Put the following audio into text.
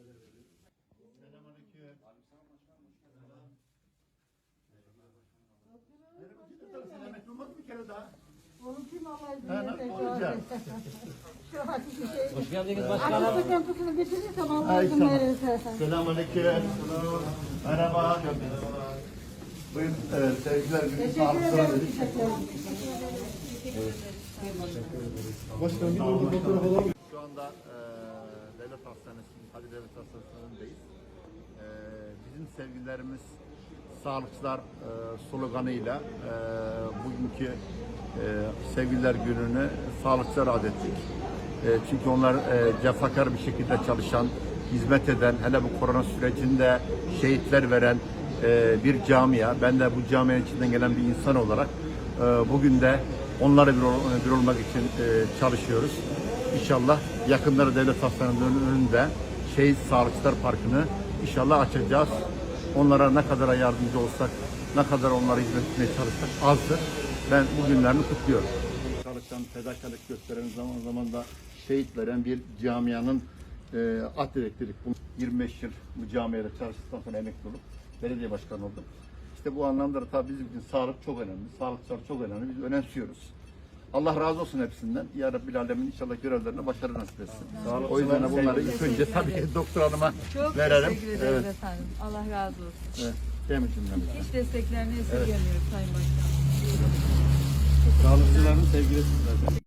sizlere veriyorum. Selamünaleyküm. Aleykümselam başkanım hoş geldiniz. Merhaba başkanım. Merhaba. Merhaba. olmaz bir kere daha. Oğlum kim Allah'ın izniyle Şu hadi bir şey. Hoş geldiniz başkanım. Hadi bakalım tutulun bitirirse Allah'ın izniyle. Selamünaleyküm. Merhaba. Buyurun evet, sevgiler. Teşekkür ederim. Teşekkür ederim. Evet. Başkanım bir fotoğraf alalım. Şu anda e, Devlet Hastanesi, Hadi Devlet Hastanesi'ndeyiz. E, bizim sevgilerimiz sağlıkçılar e, sloganıyla e, bugünkü e, Sevgililer Günü'nü sağlıkçılar adettik. E, çünkü onlar e, cefakar bir şekilde çalışan, hizmet eden, hele bu korona sürecinde şehitler veren e, bir camia. Ben de bu camianın içinden gelen bir insan olarak e, bugün de onlara bir, ol- bir olmak için e, çalışıyoruz. İnşallah yakınları devlet hastanelerinin önünde Şehit Sağlıkçılar Parkı'nı inşallah açacağız. Onlara ne kadar yardımcı olsak, ne kadar onlara hizmet etmeye çalışsak azdır. Ben bu günlerini kutluyorum. Çalışan, fedakarlık gösteren zaman zaman da şehit veren bir camianın e, at direktirik. 25 yıl bu camiada çalıştıktan sonra emekli olup belediye başkanı oldum. İşte bu anlamda da tabii bizim için sağlık çok önemli. Sağlıkçılar çok önemli. Biz önemsiyoruz. Allah razı olsun hepsinden. Ya Rabbil Alemin inşallah görevlerine başarı nasip etsin. o yüzden de bunları ilk önce tabii ki doktor hanıma Çok verelim. teşekkür ederiz Evet. efendim. Allah razı olsun. evet. Değil mi cümlemize? Hiç desteklerini esirgemiyoruz Sayın Başkanım. Sağlıkçıların sevgilisi zaten.